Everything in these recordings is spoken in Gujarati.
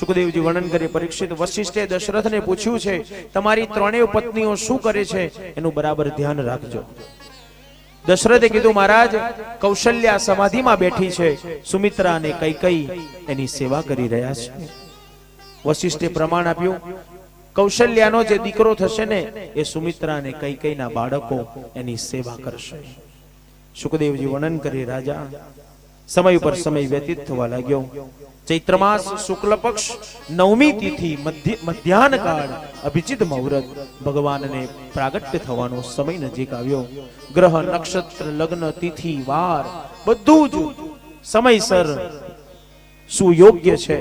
સુખદેવજી વર્ણન કરે, પરીક્ષિત વશિષ્ઠે દશરથને પૂછ્યું છે, તમારી ત્રણેય પત્નીઓ શું કરે છે? એનું બરાબર ધ્યાન રાખજો. દશરથે કીધું, મહારાજ, કૌશલ્યા સમાધિમાં બેઠી છે. સુમિત્રા અને કૈકઈ એની સેવા કરી રહ્યા છે. વશિષ્ઠે પ્રમાણ આપ્યું, કૌશલ્યાનો જે દીકરો થશે ને, એ સુમિત્રા અને કૈકઈના બાળકો એની સેવા કરશે. સુખદેવજી વર્ણન કરી, રાજા, સમય ઉપર સમય વ્યતીત થવા લાગ્યો. ચૈત્ર માસ શુક્લ પક્ષ નવમી તિથિ મધ્યાહન કાળ અભિજીત મુહૂર્ત ભગવાનને પ્રાગટ્ય થવાનો સમય નજીક આવ્યો. ગ્રહ નક્ષત્ર, લગ્ન, તિથિ, વાર બધું જ સમયસર સુયોગ્ય છે.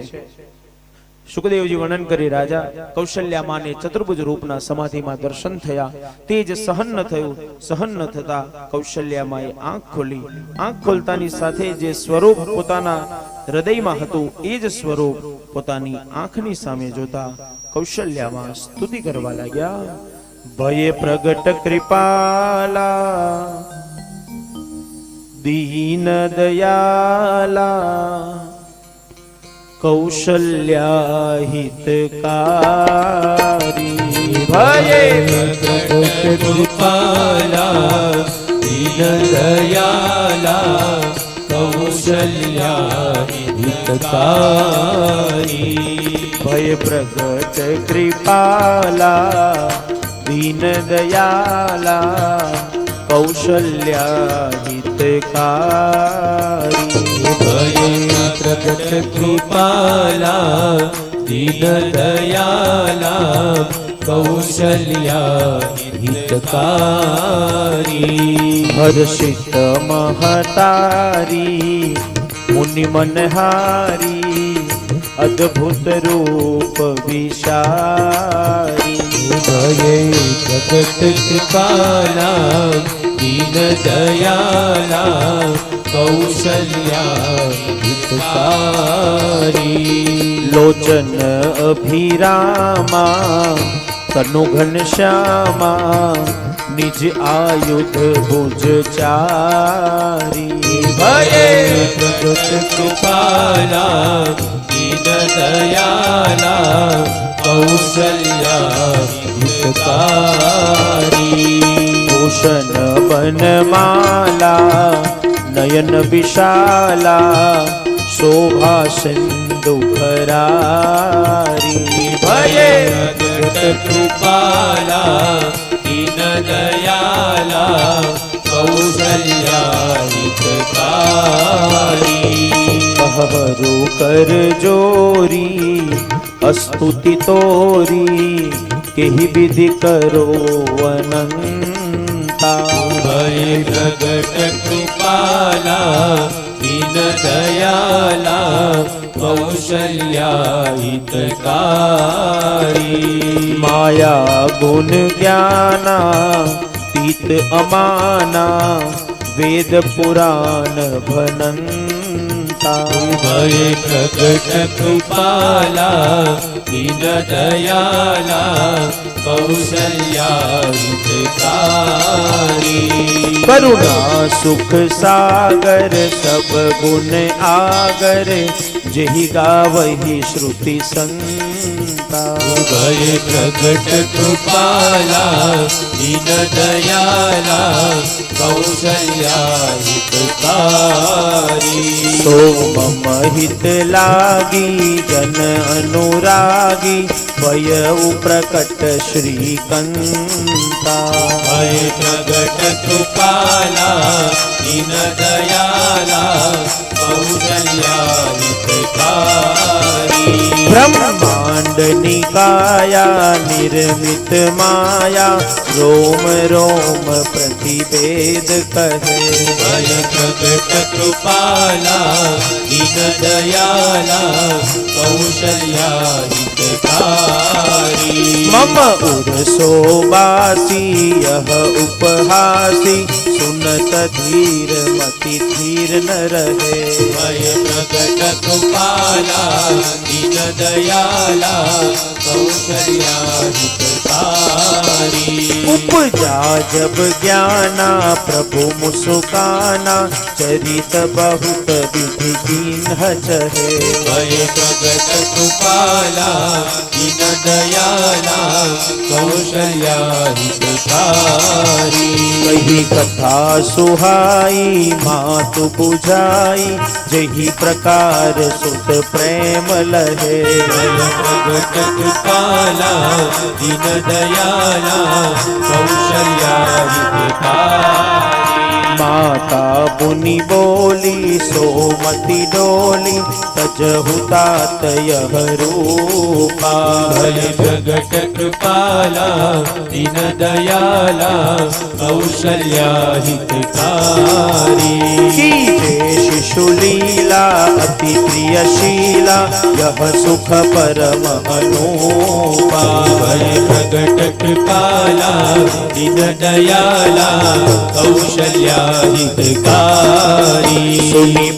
સુખદેવજી વર્ણન કરી રાજા કૌશલ્યા માને ચતુર્ભુજ રૂપના સમાધિમાં દર્શન થયા. તે જ સહન ન થયું. સહન ન થતા કૌશલ્યામાએ આંખ ખોલી. આંખ ખોલતાની સાથે જે સ્વરૂપ પોતાના હૃદયમાં હતું, એ જ સ્વરૂપ પોતાની આંખની સામે જોતા કૌશલ્યામાં સ્તુતિ કરવા લાગ્યા. ભયે પ્રગટ કૃપાલા, દીન દયાલા કૌશલ્યા હિતકારી ભયે કૃપાલા દીન દયાલા કૌશલ્યા હિતકારી ભય પ્રગટ કૃપાલા પ્રગટ કૃપાલા દીન દયાલા કૌશલ્યા હિતકારી હર્ષિત મહતારી મુનિ મનહારી અદ્ભુત રૂપ વિશારી ભયે જગત કૃપાલા દીન દયાલા કૌશલ્યા હિતકારી લોચન અભિરામા તનુ ઘનશ્યામા નિજ આયુધ ભુજ ચારી ભયે પ્રગટ કૃપાલા દીન દયાલા કૌશલ્યા હિતકારી ભૂષણ વનમાલા નયન વિશાલા શોભા સિંધુ ખરારી ભયે પ્રગટ કૃપાલા દીન દયાલા કૌશલ્યા હિતકારી કહવરુ કર જોરી અસ્તુતિ તોરી કેહી વિધિ કરો અનંતા ભય પ્રગટ કૃપાલા કૌશલ્યા હિતકારી માયા ગુણ જ્ઞાના તીત અમાના વેદ પુરાણ ભનંતા. ભય પ્રગટ કૃપાલા દીન દયાલા કૌશલ્યા હિતકારી કરુણા સુખ સાગર સબ ગુણ આગર જેહી ગાવહી શ્રુતિ સંતા कृपाला પ્રગટ કૃપાલા દીન દયાલા કૌશલ્યા હિતકારી अनुरा લાગી ભય પ્રકટ શ્રી કંતા ભય પ્રગટ કૃપાલા દીન દયાલા બ્રહ્માંડ નિકાયા નિર્મિત માયા રોમ રોમ પ્રતિભેદ કહે ભય પ્રગટ કૃપાલા દીન દયાલા કૌશલ્યા મમ ઉરસો બાસી યહ ઉપહાસી સુનત ધીર મતિ ધીર ન રહે. ભય પ્રગટ કૃપાલા દીન દયાલા કૌશલ્યા હિતકારી ઉપજા જબ જ્ઞાના પ્રભુ મુસુકાના ચરિત બહુત વિધિ દીન ચહે ભય પ્રગટ કૃપાલા દીન દયાલા કૌશલ્યા હિતધારી કહી કથા સુહાઈ માતુ બુજાઈ જહી પ્રકાર સુત પ્રેમ લહે. પ્રગટ કૃપાલા દીન દયાલા માતા મુનિ બોલી સોમતી ડોલી यह रूपा भय प्रगट कृपाला दीनदयाला कौशल्याहितकारी कीजे शिशु लीला अति प्रियशीला यह सुख परम अनूपा भय प्रगट कृपाला दीनदयाला कौशल्याहितकारी सुनि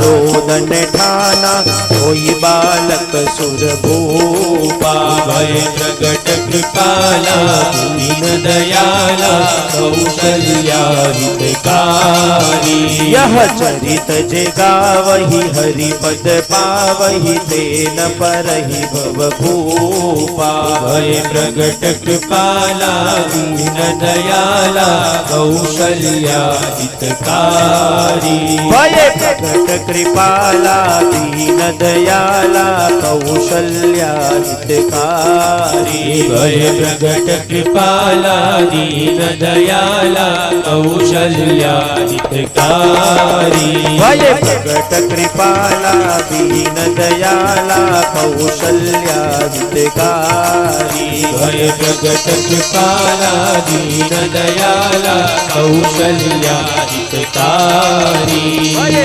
રોદન ઠાના કોઈ બાલક સુર ભૂપા ભય જગત કૃપાલા દીન દયાલા કૌશલ્યા હિતકારી યહ ચરિત જે ગાવહી હરિ પદ પાવહી તેન પરહી ભવ ભૂપા ભય પ્રગટ કૃપાલા દીન દયાલા કૌશલ્યા હિતકારી ભય પ્રગટ कृपाला दीन दयाला कौशल्या हितकारी भय प्रगट कृपाला दीनदयाला कौशल्याहितकारी भय प्रकट कृपाला दीन दयाला कौशल्या हितकारी भय प्रगट कृपाला दीनदयाला कौशल्याहितकारी भय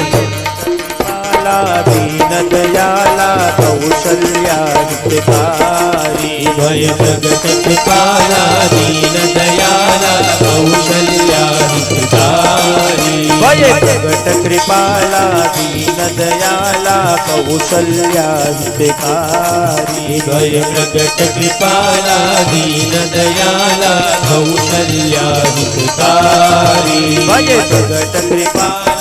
कृपाला दीन दयाला कौशल्या हितकारी भय प्रगट कृपाला दीनदयाला कौशल्याहितकारी भय प्रकट कृपाला दीन दयाला कौशल्या हितकारी भय प्रगट कृपाला दीनदयाला कौशल्याहितकारी भय प्रकट कृपाला दीन दयाला कौशल्याहितकारी भय प्रगट कृपाला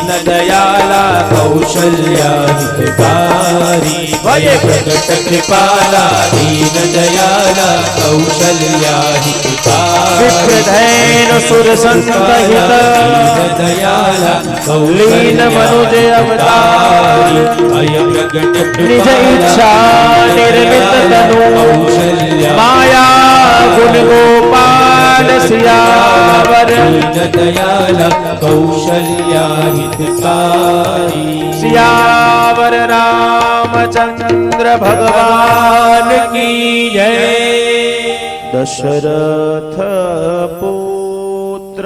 दीनदयाला कौशल्याहितकारी विप्रधैन सुर संतहित दयाला लीन मनुज अवतार भय प्रगट निज इच्छा निर्मित तनु माया गुण गोपाल सियावर दयाला कौशल्याहितकारी सियावर रामचंद्र भगवान की जय दशरथ पुत्र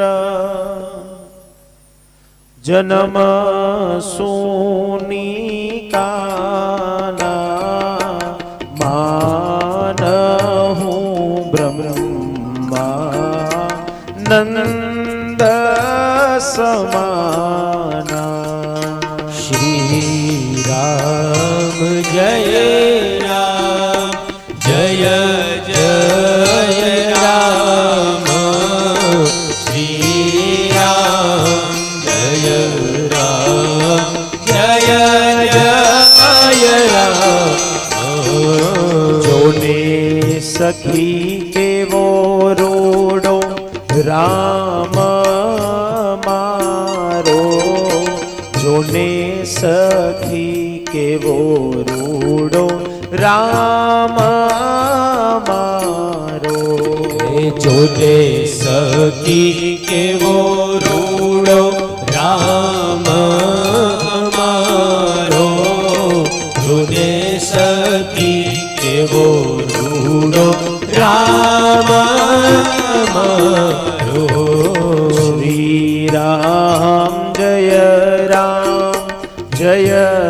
जन्म सोनी સમાના શ્રી રામ જય રામ જય જય રામ શ્રી રામ જય રામ જય જય રામ જોને સખી જોને સખી કેવો રૂડો? રામ મારો. જોને સખી કેવો રૂડો? રામ મારો. જોને સખી કેવો રૂડો? રામ મારો. શ્રી રામ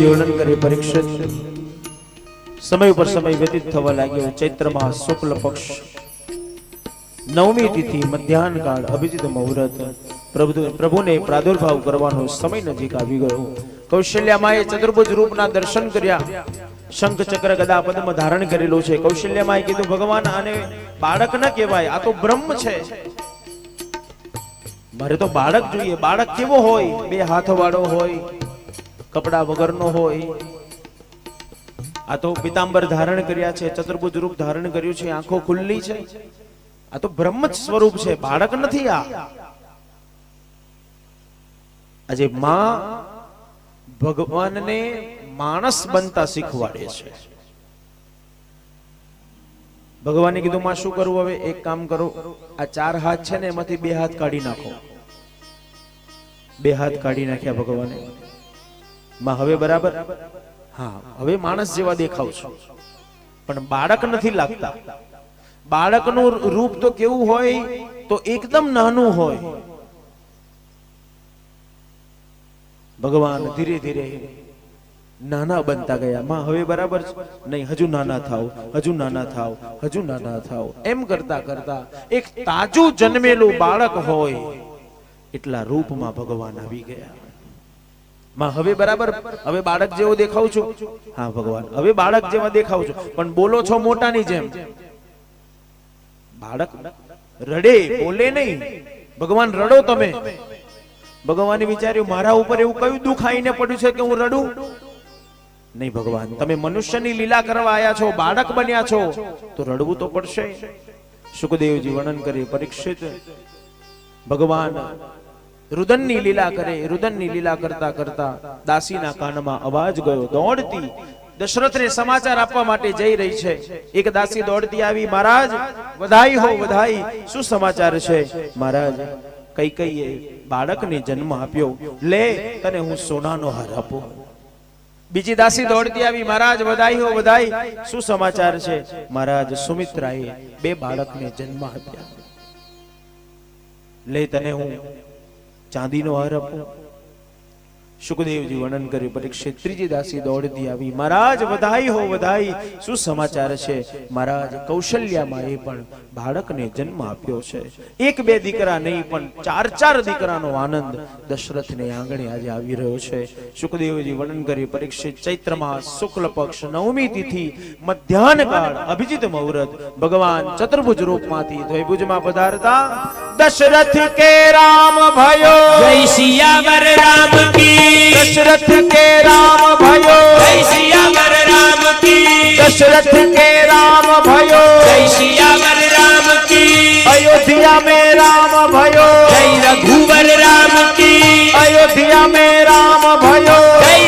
સુખદેવજી વર્ણન કરી પરીક્ષિત. સમય ઉપર સમય વ્યતીત થવા લાગ્યો. ચૈત્રમાં શુક્લ પક્ષ. નવમી તિથિ મધ્યાહન કાળ અભિજીત મુહૂર્ત. પ્રભુને પ્રાદુર્ભાવ કરવાનો સમય નજીક આવી ગયો. કૌશલ્યામાએ ચતુર્ભુજ રૂપના દર્શન કર્યા. શંખ ચક્ર ગદા પદ્મ ધારણ કરેલું છે. કૌશલ્યામાએ કીધું, ભગવાન, આને બાળક ન કહેવાય. આ તો બ્રહ્મ છે. મારે તો બાળક જોઈએ. બાળક કેવો હોય? બે હાથ વાળો હોય. કપડા વગરનો હોય. આ તો પિતાંબર ધારણ કર્યા છે, ચતુર્ભુજ રૂપ ધારણ કર્યું છે, આંખો ખુલ્લી છે. આ તો બ્રહ્મ જ સ્વરૂપ છે, બાળક નથી આ. આજે માં ભગવાનને માણસ બનતા શીખવાડે છે. ભગવાને કીધું, માં, શું કરવું હવે? એક કામ કરો. આ ચાર હાથ છે ને, એમાંથી બે હાથ કાઢી નાખો. બે હાથ કાઢી નાખ્યા ભગવાને. માં હવે બરાબર? હા, હવે માણસ જેવા દેખાવ છો. પણ બાળક નથી લાગતા. બાળકનું રૂપ તો કેવું હોય, તો એકદમ નાનું હોય. ભગવાન ધીરે ધીરે નાના બનતા ગયા. માં હવે બરાબર નહીં, હજુ નાના થાવ હજુ નાના થાવ હજુ નાના થાવ એમ કરતા કરતા એક તાજું જન્મેલું બાળક હોય, એટલા રૂપમાં ભગવાન આવી ગયા. માં હવે બરાબર, હવે બાળક જેવો દેખાવ છું. હા, ભગવાન, હવે બાળક જેવા દેખાવ છું. પણ બોલો છો મોટાની જેમ. બાળક રડે, બોલે નહીં. ભગવાન રડો તમે. ભગવાને વિચાર્યું, મારા ઉપર એવું કયું દુઃખ આવીને પડ્યું છે કે હું રડું? નહીં ભગવાન, તમે મનુષ્યની લીલા કરવા આયા છો, બાળક બન્યા છો, તો રડવું તો પડશે. સુખદેવજી વર્ણન કરી, પરીક્ષિત. ભગવાન રુદનની લીલા કરે, રુદનની લીલા કરતા કરતા દાસીના કાનમાં અવાજ ગયો. દોડતી દશરથને સમાચાર આપવા માટે જઈ રહી છે. એક દાસી દોડતી આવી, મહારાજ, વધાઈ હો, વધાઈ. શું સમાચાર છે? મહારાજ કઈ કઈએ બાળકને જન્મ આપ્યો. લે, તને હું સોનાનો હાર આપું. બીજી દાસી દોડતી આવી, મહારાજ, વધાઈ હો, વધાઈ. શું સમાચાર છે? મહારાજ, સુમિત્રાએ બે બાળકને જન્મ આપ્યા. લે, તને હું ચાંદીનો હાર આપું સુખદેવજી વર્ણન કર્યું પરીક્ષિત ત્રીજી દાસી દોડતી આવી મહારાજ વધાઈ હો વધાઈ શું સમાચાર છે મહારાજ કૌશલ્યામાં એ પણ બાળકને જન્મ આપ્યો છે એક બે દીકરા નહીં પણ ચાર ચાર દીકરાનો આનંદ દશરથને આંગણે આજે આવી રહ્યો છે સુખદેવજી વર્ણન કર્યું પરીક્ષિત ચૈત્રમાં શુક્લ પક્ષ નવમી તિથિ મધ્યાહન કાળ અભિજીત મુહૂર્ત ભગવાન ચતુર્ભુજ રૂપમાંથી દ્વૈભુજમાં પધારતા દશરથ કે રામ ભયો જય સિયાવર રામ કી दशरथ के राम भयो जय सियावर राम की दशरथ के राम भयो जय सियावर राम की अयोध्या में राम भयो रघुवर राम की अयोध्या में राम भयो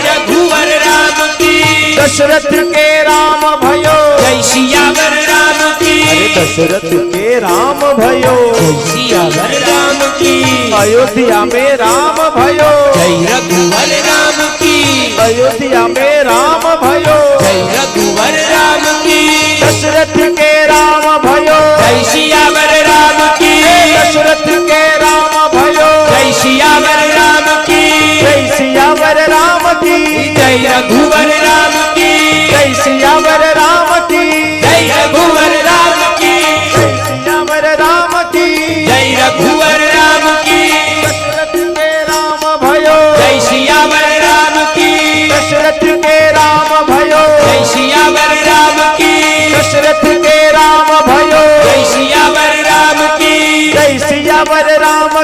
रघुवर राम की दशरथ के राम भयो જય સિયાવર રામ કી દશરથ કે રામ ભયો? જય સિયાવર રામ કી અયોધ્યા મે રામ ભયો? જય રઘુવર રામ કી અયોધ્યા મે રામ ભયો? જય રઘુવર રામ કી દશરથ કે રામ ભયો? જય સિયાવર રામ કી દશરથ કે રામ ભયો? જય સિયાવર રામ કી? જય સિયાવર રામ કી? જય રઘુ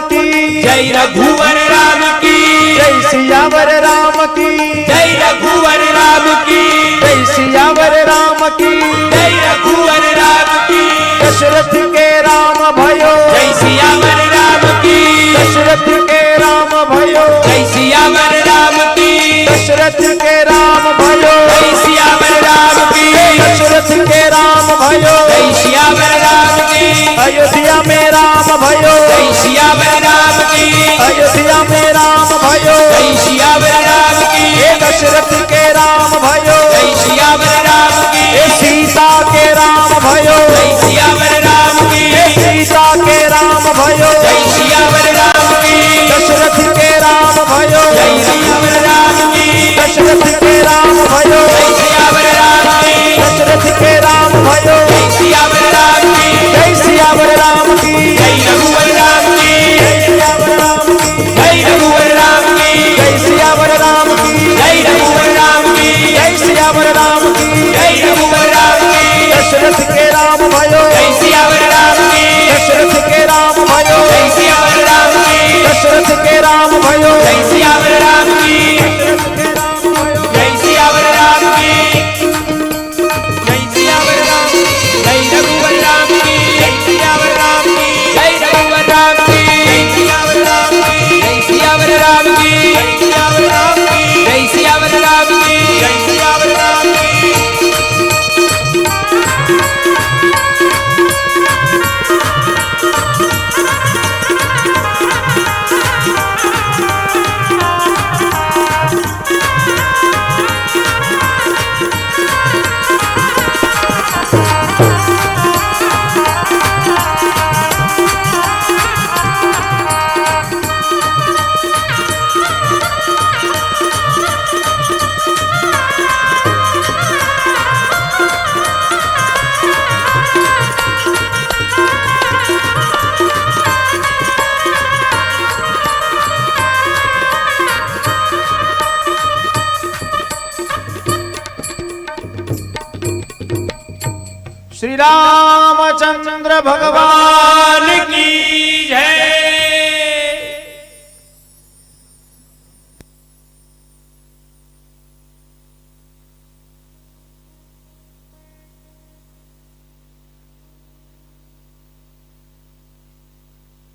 की जय रघुवर राम की जय सियावर राम की जय रघुवर राम की जय सियावर राम की जय रघुवर राम की दशरथ के राम भयो जय सियावर राम की दशरथ के राम भयो जय सियावर राम की दशरथ के राम भयो जय सियावर राम की दशरथ के राम भयो જય સિયા રામ કી. અયોધ્યા મે રામ ભયો. જય સિયા રામ કી. અયોધ્યા મે રામ ભયો. જય સિયા રામ કી. દશરથ કે રામ ભયો. જય સિયા શ્રી રામચંદ્ર ભગવાન કી